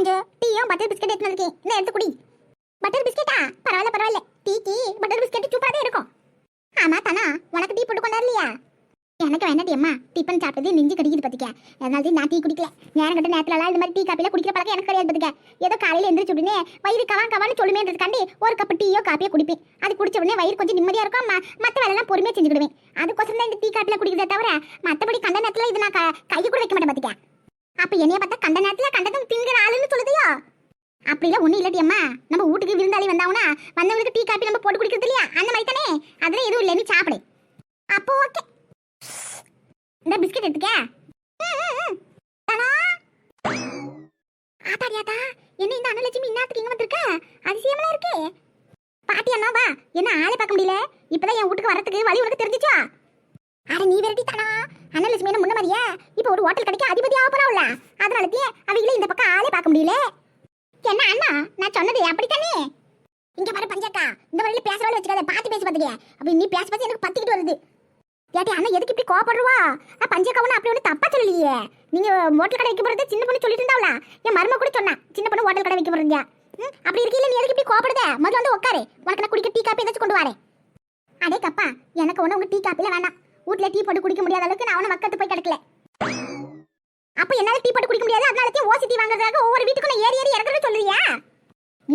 கொஞ்சம் டீயும் butter biscuit எடுத்து வந்திருக்கேன். எடுத்து குடி. பட்டர் பிஸ்கெட்டா பரவாயில்ல பரவாயில்ல. டீக்கு பட்டர் பிஸ்கெட் சூப்பரா இருக்கும். ஆமா தானா? உனக்கு டீ போட்டு கொண்டாரு இல்லையா எனக்கு வேண்டாடி அம்மா. டிஃபன் சாப்பிட்டது நெஞ்சு கடிக்குது பத்திக்க. அதனால தான் நான் டீ குடிக்கல. நேரம் கட்ட நேரத்துலலாம் இந்த மாதிரி டீ காப்பியில குடிக்கிற பழக்கம் எனக்கு கிடையாது பார்த்துக்க ஏதோ காலையில எந்திரிச்சு உடனே வயிறு கவான் கவான்னு சொல்லுமேன்றதுக்காண்டி ஒரு கப் டீயோ காப்பியோ குடிப்பேன். அது குடிச்ச உடனே வயிறு கொஞ்சம் நிம்மதியா இருக்கும். ம- மத்த வேலைலாம் பொறுமையா செஞ்சுக்கிடுவேன். அதுக்கோசரம் தான் இந்த டீ காப்பியில குடிக்கிறதே தவிர மத்தபடி கண்ட நேரத்துல இது நான் கையை கூட வைக்க மாட்டேன் பார்த்துக்க அப்ப என்னைய பார்த்தா கண்ட நேரத்துல கண்டதும் திங்கிற ஆளுன்னு சொல்லுதியோ? அப்படிலாம் ஒண்ணும் இல்லாட்டி அம்மா. நம்ம வீட்டுக்கு விருந்தாளி வந்தாவுனா வந்தவங்களுக்கு டீ காப்பி நம்ம போட்டு குடிக்கிறது இல்லையா? அந்த மாதிரி தானே அதெல்லாம் எதுவும் இல்லை நீ சாப்பிடு. அப்போ ஓகே. இந்த பிஸ்கட் எடுத்துக்க. ம், என்ன இந்த அனுலட்சுமி இன்னாத்துக்கு இங்க வந்திருக்க? அதிசயமா இருக்கு. பாட்டி அண்ணா வா. என்ன ஆளை பார்க்க முடியல? இப்பதான் என் வீட்டுக்கு வரத்துக்கு வழி உனக்கு தெரிஞ்சிச்சா? அட நீ விரட்டி தானா அன்னலட்சுமி முன்ன மாதிரியா? இப்போ ஒரு ஹோட்டல் கடைக்கு அதிபதி ஆக அதனால அதனாலதே அவங்களே இந்த பக்கம் ஆளே பார்க்க முடியல. என்ன அண்ணா? நான் சொன்னது அப்படித்தானே? இங்க பாரு பஞ்சாக்கா இந்த வழியில பேசுறவள வச்சுக்காத பாத்து பேசி பாத்துக்க. அப்படி நீ பேச பேசி எனக்கு பத்திக்கிட்டு வருது. ஏட்டி அண்ணா எதுக்கு இப்படி கோபப்படுவா நான் பஞ்சாக்கா ஒண்ணு அப்படி ஒண்ணு தப்பா சொல்லலையே. நீங்க ஹோட்டல் கடை வைக்க போறது சின்ன பொண்ணு சொல்லிட்டு இருந்தாவளா? என் மரும கூட சொன்னா சின்ன பொண்ணு ஹோட்டல் கடை வைக்க போறீங்க அப்படி இருக்கீல்ல நீ எதுக்கு இப்படி கோபப்படுத முதல்ல வந்து உட்காரு. உனக்கு நான் குடிக்க டீ காப்பி ஏதாச்சும் கொண்டு வரேன். அடே கப்பா எனக்கு ஒன்றும் உங்க டீ காப்பில வேணாம். வீட்ல டீ போட்டு குடிக்க முடியாத அளவுக்கு நான் அவனை மக்கத்து போய் கிடக்கல. அப்ப என்னால டீ போட்டு குடிக்க முடியாது. அதனால ஓசி டீ வாங்குறதுக்காக ஒவ்வொரு வீட்டுக்கும் நான் ஏறி ஏறி இறங்குறது சொல்லுறியா?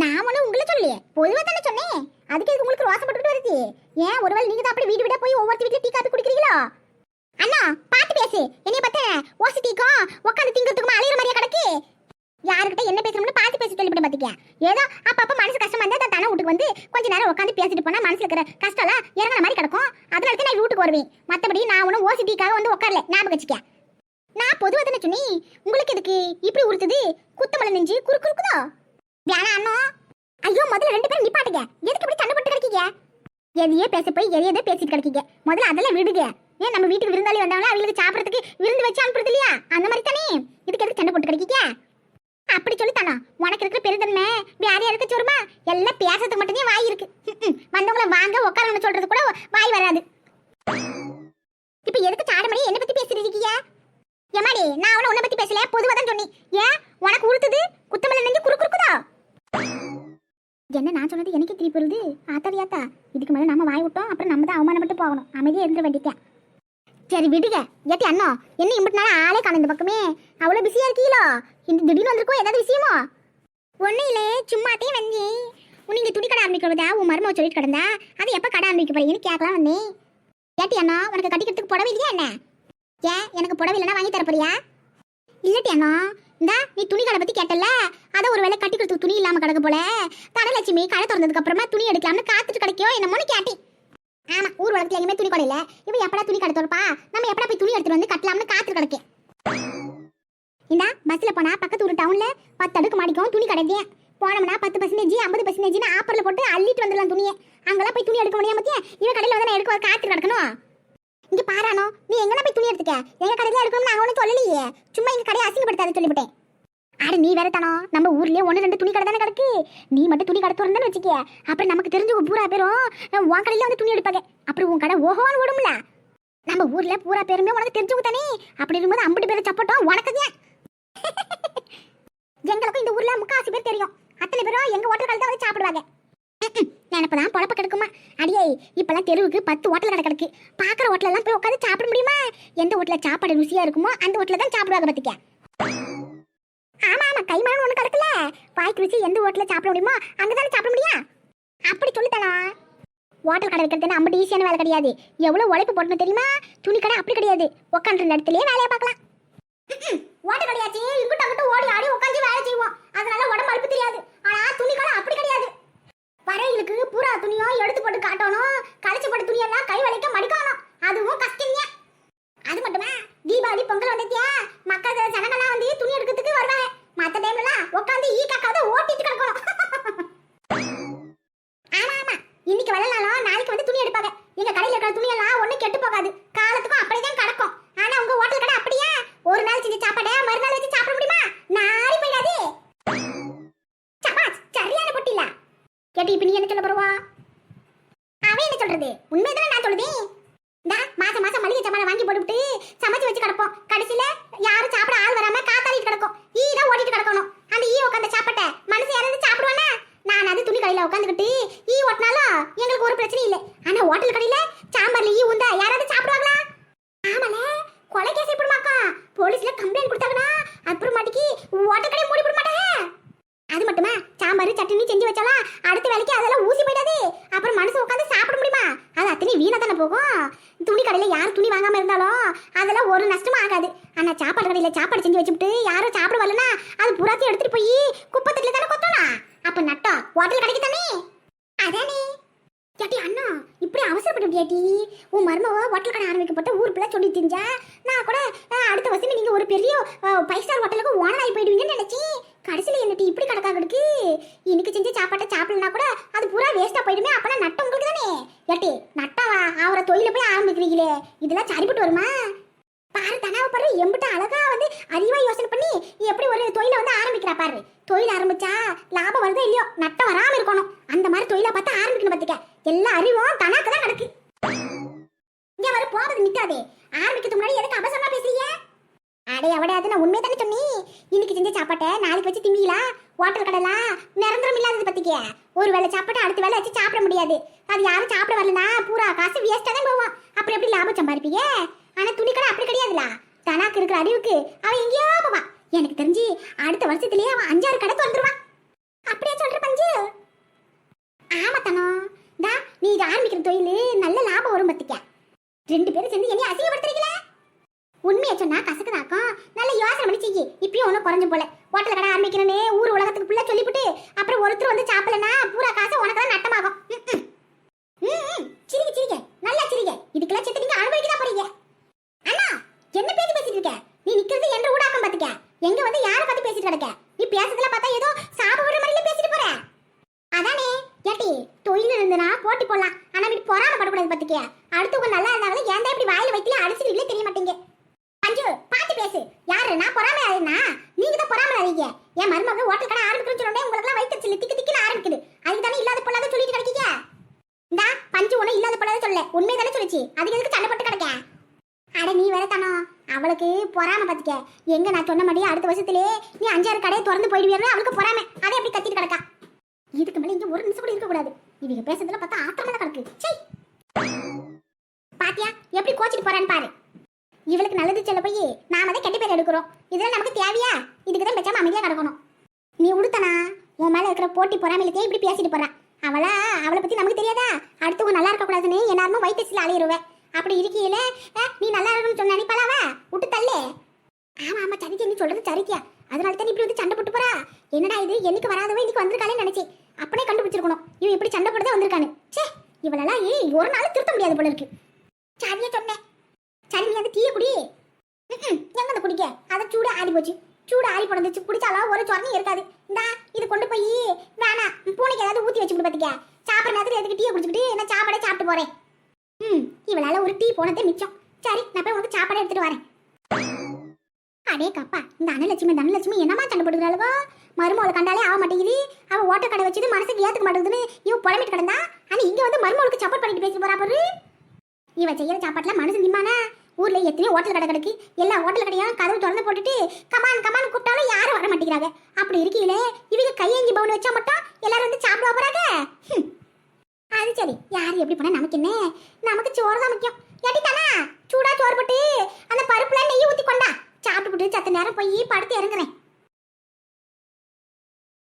நான் ஒன்றும் உங்களை சொல்லலையே. பொதுவாக தானே சொன்னேன். அதுக்கு எதுக்கு உங்களுக்கு ரோசம் வருது? ஏன்? ஒருவேளை நீங்க தான் அப்படி வீடு விட போய் ஒவ்வொரு வீட்டுல டீ காப்பி குடிக்கிறீங்களோ? அண்ணா பாத்து பேசு. என்னைய பார்த்தேன் ஓசி டீக்கும் உட்காந்து திங்கிறதுக்குமா அலையிற மாதிரியா கிடக்கு? யாருக்கிட்ட என்ன பேசணும்னு பார்த்து பேசி சொல்லிவிட்டு பாத்துக்க ஏதோ அப்பப்ப மனசு கஷ்டமா இருந்தா தான் தானே வீட்டுக்கு வந்து கொஞ்ச நேரம் உட்காந்து பேசிட்டு போனா மனசுல இருக்கிற கஷ்டம்லாம் இறங்குற மாதிரி கிடக்கும். அதனால தான் நான் வீட்டுக்கு வருவேன். மத்தபடி நான் ஒன்றும் ஓசி வந்து உட்காரல. ஞாபகம் வச்சுக்க நான் பொதுவாக தானே சொன்னி உங்களுக்கு எதுக்கு இப்படி உறுத்துது குத்தமலை நெஞ்சு குறு குறுக்குதோ? வேணா அண்ணா. ஐயோ முதல்ல ரெண்டு பேரும் நிப்பாட்டுங்க. எதுக்கு இப்படி சண்டை போட்டு கிடைக்கீங்க? எதையே பேச போய் எதையதோ பேசிட்டு கிடைக்கீங்க. முதல்ல அதெல்லாம் விடுங்க. ஏன் நம்ம வீட்டுக்கு விருந்தாளி வந்தாங்களா அவங்களுக்கு சாப்பிட்றதுக்கு விருந்து வச்சு அனுப்புறது இல்லையா? அந்த மாதிரி தானே. இதுக்கு எதுக்கு சண்டை போட்டு கிடைக்கீங்க? அப்படி சொல்லித்தானா? உனக்கு இருக்கிற பெருந்தன்மை வேற யாருக்கு சொல்லுமா எல்லாம் பேசுறதுக்கு மட்டும்தான் வாய் இருக்கு. வந்தவங்கள வாங்க உட்காரணும்னு சொல்றது கூட வாய் வராது. இப்ப எதுக்கு சாட மணி என்ன பத்தி பேசிட்டு இருக்கீங்க? ஏமாடி நான் அவனை உன்னை பத்தி பேசல பொதுவா தான் சொன்னேன். ஏன்? உனக்கு உறுத்துது? குத்தமல்ல நெஞ்சு குறு குறுக்குதா? என்ன நான் சொன்னது எனக்கு திருப்பி வருது ஆத்தாடியாத்தா இதுக்கு மேலே நம்ம வாய் விட்டோம் அப்புறம் நம்ம தான் அவமானப்பட்டு போகணும். அமைதியாக இருந்துட வேண்டியதான் சரி விடுங்க. ஏட்டி அண்ணா என்ன இம்பிட்டு ஆளே காணும் இந்த பக்கமே? அவ்வளோ பிஸியாக இருக்கீங்களோ? இந்த திடீர்னு வந்திருக்கோ ஏதாவது விஷயமோ? ஒன்றும் இல்லை சும்மாத்தே வந்தேன். நீங்க துணி கடை ஆரம்பிக்கிறதா உன் மருமக சொல்லிட்டு கிடந்தா? அது எப்போ கடை ஆரம்பிக்க போறீங்கன்னு கேட்கலாம் வந்தேன். ஏட்டி அண்ணா உனக்கு கட்டிக்கிறதுக்கு புடவை இல்லையா என்ன? ஏன் எனக்கு புடவை இல்லைன்னா வாங்கி தரப்போறியா இல்லட்டி அண்ணா இந்தா நீ துணி கடை பற்றி கேட்டல அதை ஒரு கட்டி கட்டிக்கிறதுக்கு துணி இல்லாமல் கிடக்கு போல? கடலட்சுமி கடை திறந்ததுக்கு அப்புறமா துணி எடுக்கலாம்னு காத்துட்டு கிடைக்கோ என்னமோன்னு கேட்டி ஆமா ஊர் உலகத்துல எங்கேயுமே துணி கடை இல்ல இவ எப்படா துணி கடை திறப்பா நம்ம எப்படா போய் துணி எடுத்துட்டு வந்து கட்டலாம்னு காத்து கிடக்கு. இந்தா பஸ்ல போனா பக்கத்து ஊர் டவுன்ல பத்து அடுக்கு மாடிக்கும் துணி கடைக்கே போனோம்னா பத்து பர்சன்டேஜ் ஐம்பது பர்சன்டேஜ்னு ஆப்பர்ல போட்டு அள்ளிட்டு வந்துடலாம் துணியை. அங்கெல்லாம் போய் துணி எடுக்க முடியாம மத்தியா இவன் கடையில வந்து நான் எடுக்க காத்து கிடக்கணும். இங்க பாரானோ நீ எங்கன்னா போய் துணி எடுத்துக்க? எங்க கடையில எடுக்கணும்னு நான் உனக்கு சொல்லலையே. சும்மா எங்க கடையை அசிங்கப்படுத்தாத சொல்லிவிட்டேன். அட நீ வேற தானோ நம்ம ஊர்லயே ஒன்று ரெண்டு துணி கடை தானே கிடக்கு? நீ மட்டும் துணி கடை திறந்தேன்னு வச்சுக்க. அப்புறம் நமக்கு தெரிஞ்சு பூரா பேரும் உன் கடையில வந்து துணி எடுப்பாங்க. அப்புறம் உன் கடை ஓஹோன்னு ஓடும்ல. நம்ம ஊர்ல பூரா பேருமே உனக்கு தெரிஞ்சவங்க தானே? அப்படி இருக்கும்போது அம்புட்டு பேரை சப்பட்டோம் உனக்கு தான். எங்களுக்கும் இந்த ஊர்ல முக்காசி பேர் தெரியும். அத்தனை பேரும் எங்க ஹோட்டல் கடை தான் வந்து சாப்பிடுவாங்க. நினப்பதான் பொழப்ப கிடக்குமா? அடியே இப்பெல்லாம் தெருவுக்கு பத்து ஹோட்டல் கடை கிடக்கு. பாக்குற ஹோட்டலெல்லாம் போய் உட்காந்து சாப்பிட முடியுமா? எந்த ஹோட்டலில் சாப்பாடு ருசியா இருக்குமோ அந்த ஹோட்டல்ல தான் சாப்பிடுவாங்க பத்திக்க. வாய்க்கு ருசி எந்த ஹோட்டலில் சாப்பிட முடியுமோ அங்கதானே சாப்பிட முடியும் அப்படி சொல்லித்தலாம் ஹோட்டல் கடை வைக்கிறது நம்ம ஈஸியான வேலை கிடையாது. எவ்வளவு உழைப்பு போடணும் தெரியுமா? துணி கடை அப்படி கிடையாது. உட்காந்துருந்த இடத்துலயே வேலையை பார்க்கலாம். ஓட்ட கிடையாச்சு. இங்கிட்ட அங்கிட்ட ஓடி ஆடி உட்காந்து வேலை செய்வோம். அதனால உடம்பு அழுப்பு தெரியாது. ஆனா துணி கடை அப்படி கிடையாது. வரையிலுக்கு பூரா துணியோ எடுத்து போட்டு காட்டணும். கழிச்சு போட்டு துணியெல்லாம் கை வலிக்க மடிக்கணும். அதுவும் கஷ்டங்க அது மட்டுமா? தீபாவளி பொங்கல் வந்துட்டியா? மக்கள் ஜனங்கள்லாம் வந்து துணி எடுக்கிறதுக்கு வருவாங்க. மற்ற டைம்ல இல்லாட்டி இப்ப நீ என்ன சொல்ல போறவா? அவன் என்ன சொல்றது? உண்மைதானே நான் சொல்றது டா மாசம் மாசம் மளிகை சாமான வாங்கி போட்டுவிட்டு சமைச்சு வச்சு கிடப்போம். கடைசியில யாரும் சாப்பிட ஆள் வராம காத்தாடிட்டு கிடக்கும். ஈ தான் ஓடிட்டு கிடக்கணும். அந்த ஈ உட்காந்து சாப்பிட்ட மனுஷன் இறந்து சாப்பிடுவானா? நான் அது துணி கடையில உட்காந்துக்கிட்டு ஈ ஓட்டினாலும் எங்களுக்கு ஒரு பிரச்சனை இல்லை. ஆனா ஹோட்டல் கடையில சாம்பார்ல ஈ உந்தா யாராவது சாப்பிடுவாங்களா? ஆமால. கொலை கேஸ் எப்படிமாக்கா போலீஸ்ல கம்ப்ளைண்ட் கொடுத்தாங்கன்னா அப்புறமாட்டிக்கு ஓட்டக்கடையை மூடி விட மாட்டேன் அது மட்டுமா? சாம்பார் சட்னி செஞ்சு வச்சாலும் அடுத்த வேலைக்கு அதெல்லாம் ஊசி போயிடாது. அப்புறம் மனசு உட்காந்து சாப்பிட முடியுமா? அது அத்தனை வீணா தானே போகும். துணி கடையில் யார் துணி வாங்காமல் இருந்தாலும் அதெல்லாம் ஒரு நஷ்டமும் ஆகாது. ஆனால் சாப்பாடு கடையில் சாப்பாடு செஞ்சு வச்சுட்டு யாரும் சாப்பிட வரலனா அது புறாத்தையும் எடுத்துட்டு போய் குப்பை தட்டில் தானே கொத்தணும்? அப்போ நட்டோம். ஹோட்டல் கடைக்கு தானே? அதானே. ஏட்டி அண்ணா இப்படி அவசரப்பட்டுட்டியாட்டி உன் மருமவ ஹோட்டல் கடை ஆரம்பிக்கப்பட்ட ஊர் பிள்ளை சொல்லி தெரிஞ்சா நான் கூட அடுத்த வருஷம் நீங்கள் ஒரு பெரிய ஃபைவ் ஸ்டார் ஹோட்டலுக்கு ஓனர் போயிடுவீங்கன்னு நினச்சேன். கடைசியில் என்னட்டு இப்படி கணக்கா கிடக்கு? இன்னைக்கு செஞ்ச சாப்பாட்டை சாப்பிடலனா கூட அது பூரா வேஸ்ட்டாக போயிடுமே அப்பனா நட்டம் உங்களுக்கு தானே? ஏட்டி நட்டாவா? அவரை தொழில போய் ஆரம்பிக்கிறீங்களே இதெல்லாம் சரிப்பட்டு வருமா? பாரு தனாவை பாரு எம்பிட்ட அழகா வந்து அறிவா யோசனை பண்ணி எப்படி ஒரு தொழிலை வந்து ஆரம்பிக்கிறா பாரு. தொழில் ஆரம்பிச்சா லாபம் வருதோ இல்லையோ நட்டம் வராமல் இருக்கணும். அந்த மாதிரி தொழிலை பார்த்து ஆரம்பிக்கணும் பார்த்துக்க. எல்லா அறிவும் தனாக்கு தான் கிடக்கு இங்கே வர போகிறது நிற்காதே ஆரம்பிக்கிறதுக்கு முன்னாடி எதுக்கு அவசரமா பேசுறீங்க? அடே அவட அது நான் உண்மையை தானே சொன்னி இன்னைக்கு செஞ்ச சாப்பாட்டை நாளைக்கு வச்சு திம்பிங்களா ஹோட்டல் கடைலாம் நிரந்தரம் இல்லாதது பத்திக்க. ஒரு வேளை சாப்பாட்டை அடுத்த வேலை வச்சு சாப்பிட முடியாது. அது யாரும் சாப்பிட வரலனா பூரா காசு வேஸ்டா தான் போவோம். அப்புறம் எப்படி லாபம் சம்பாதிப்பீங்க? ஆனா துணி கடை அப்படி கிடையாதுல. தனாக்கு இருக்கிற அறிவுக்கு அவன் எங்கேயோ போவான் எனக்கு தெரிஞ்சு அடுத்த வருஷத்துலயே அவன் அஞ்சாறு கடை திறந்துருவான் அப்படியே சொல்ற பஞ்சு? ஆமா தனோ. தா நீ இது ஆரம்பிக்கிற தொழில் நல்ல லாபம் வரும் பத்திக்க. ரெண்டு பேரும் சேர்ந்து என்னைய அசிங்கப்படுத்துறீங்களே? உண்மையை சொன்னா கசக்குதாக்கும் நல்ல இப்பயும் ஒன்றும் குறைஞ்சு போல. ஹோட்டல் கடை ஆரம்பிக்கிறேனே ஊர் உலகத்துக்கு ஃபுல்லாக சொல்லிவிட்டு அப்புறம் ஒருத்தர் வந்து சாப்பிடலன்னா பூரா காசு உனக்கு தான் நட்டமாகும். ம் ம்ம். சிரிங்க சிரிங்க. நல்லா சிரிங்க. இதுக்கெல்லாம் சேர்த்து நீங்கள் அனுபவிக்க தான் போறீங்க. அண்ணா என்ன பேசி பேசிட்டு இருக்க? நீ நிக்கிறது என்ற ஊடாக்கம் பாத்துக்க. எங்க வந்து யாரை பத்தி பேசிட்டு கிடக்க? நீ பேசுறதுல பார்த்தா ஏதோ சாப விடுற மாதிரில பேசிட்டு போற. அதானே? ஏட்டி தொழில் இருந்தனா போட்டி போடலாம். ஆனா இப்படி பொறாம படக்கூடாது பாத்துக்க. அடுத்தவங்க நல்லா இருந்தாலும் ஏன்டா இப்படி வாயில வைக்கல? அடிச்சுக்கிறீங்களே தெரிய மாட்டேங்க. பஞ்சு பேசு. யாரு? நான் பொறாம நீங்க தான் பொறாம அறிங்க என் மருமக ஹோட்டல் கடை ஆரம்பிக்கணும்னு சொன்னோடனே உங்களுக்கு எல்லாம் வயிற்று திக்கு திக்குன்னு ஆரம்பிக்குது. அதுக்கு தானே இல்லாத பொல்லாத சொல்லிட்டு கிடைக்கீங்க? இந்தா பஞ்சு ஒண்ணு இல்லாத பொல்லாத சொல்லல. உண்மை தானே சொல்லுச்சு. அதுக்கு எதுக்கு சண்டை போட்டு கிடைக்க அட நீ வேற தானோ? அவளுக்கு பொறாம பாத்துக்க. எங்க நான் சொன்ன மாதிரி அடுத்த வருஷத்திலே நீ அஞ்சாறு கடையை திறந்து போயிடுவீர்னு அவளுக்கு பொறாம. அதை எப்படி கத்திட்டு கிடக்கா? இதுக்கு மேல இங்க ஒரு நிமிஷம் கூட இருக்க கூடாது. இவங்க பேசுறதுல பார்த்தா ஆத்திரமா கிடக்கு. சை பாத்தியா? எப்படி கோச்சிட்டு போறான்னு பாரு. இவளுக்கு நல்லது சொல்ல போய் நாம தான் கெட்ட பேர் எடுக்கிறோம். இதெல்லாம் நமக்கு தேவையா? இதுக்கு தான் பேசாம அமைதியா கிடக்கணும் நீ உடுத்தனா? உன் மேல இருக்கிற போட்டி பொறாமையிலே இப்படி பேசிட்டு போறா. அவளா? அவளை பத்தி நமக்கு தெரியாதா? அடுத்தவங்க நல்லா இருக்க கூடாதுன்னு எல்லாருமே வயிற்றுல அலையிடுவேன் அப்படி இருக்கையில நீ நல்லா இருக்கணும்னு சொன்ன நினைப்பாளாவ விட்டு தள்ளே. ஆமா ஆமா சரிக்கு நீ சொல்றது சரிக்கியா? அதனால தான் இப்படி வந்து சண்டை போட்டு போறா. என்னடா இது? என்னைக்கு வராதவ இன்னைக்கு வந்திருக்காளே நினைச்சேன் அப்படியே கண்டுபிடிச்சிருக்கணும். இவன் இப்படி சண்டை போட்டு வந்திருக்கானு. ச்சே இவளெல்லாம் ஏய் ஒரு நாள் திருத்த முடியாது போல இருக்கு. சரியா சொன்னேன். சரி நீ அந்த டீயை குடி எங்க அந்த குடிக்க? அதை சூடு ஆறி போச்சு. சூடு ஆறி போனதுச்சு குடிச்சாலும் ஒரு சொரணையும் இருக்காது. இந்த இது கொண்டு போய். வேணா பூனைக்கு ஏதாவது ஊற்றி வச்சு பார்த்துக்க சாப்பிட்ற நேரத்தில் எதுக்கு டீயை குடிச்சுக்கிட்டு நான் சாப்பாடே சாப்பிட்டு போறேன். ம் இவளால ஒரு டீ போனதே மிச்சம். சரி நான் போய் உனக்கு சாப்பாடே எடுத்துட்டு வரேன். அடே கப்பா இந்த அனலட்சுமி தனலட்சுமி என்னமா சண்டை போட்டுக்கிறாளுவோ? மருமகள் கண்டாலே ஆக மாட்டேங்குது. அவ ஓட்ட கடை வச்சது மனசுக்கு ஏத்துக்க மாட்டேங்குதுன்னு இவ புலம்பிட்டு கிடந்தா? ஆனா இங்க வந்து மருமகளுக்கு சப்போர்ட் பண்ணிட்டு பேசிட்டு போறா பாரு. இவ செய்யற சாப்பாட்டுல மனசு நிம்மானா ஊர்ல எத்தனையோ ஹோட்டல் கடை கிடக்கு. எல்லா ஹோட்டல் கடையும் கதவு திறந்து போட்டுட்டு கமான் கமான் கூப்பிட்டாலும் யாரும் வர மாட்டேங்கிறாங்க. அப்படி இருக்கீங்களே இவங்க கையேங்கி பவுன் வச்சா மட்டும் எல்லாரும் வந்து சாப்பிட போறாங்க? அது சரி. யார் எப்படி போனா நமக்கு என்ன? நமக்கு சோறு தான் முக்கியம். ஏட்டி சூடா சோறு போட்டு அந்த பருப்புல நெய் ஊத்தி கொண்டா. சாப்பிட்டு சத்த நேரம் போய் படுத்து இறங்குறேன்.